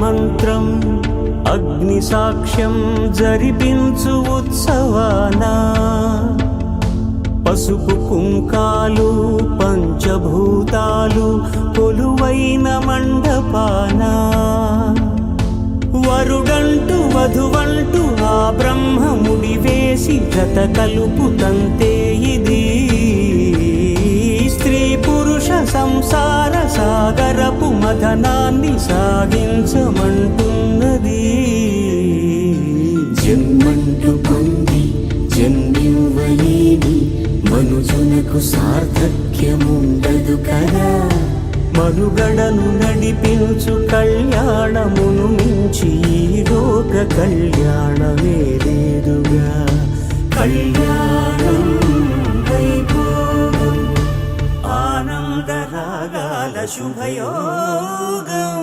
మంత్రం అగ్ని సాక్ష్యం జరిపించు ఉత్సవాన. పసుపు కుంకాలు పంచభూతాలు కొలువైన మండపాన. వరుడంటూ వధువంటూ ఆ బ్రహ్మముడి వేసి జత కలుపుతంతే ఇది. సంసార సాగరపు మదనాన్ని సాగించమంటున్నది. జన్మంటు పొంది జన్మివ్వలేని మనుజునకు సార్థక్యముండదు కదా. మనుగడను నడిపించు కళ్యాణమును మించి లోక కళ్యాణమే లేదుగా. కళ్యాణం శుభయోగం.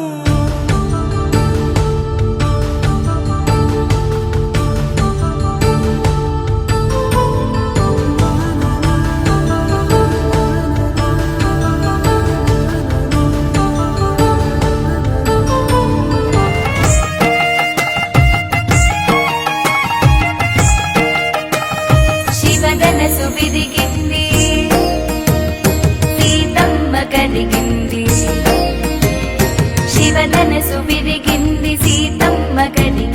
శివగన సువిధికి que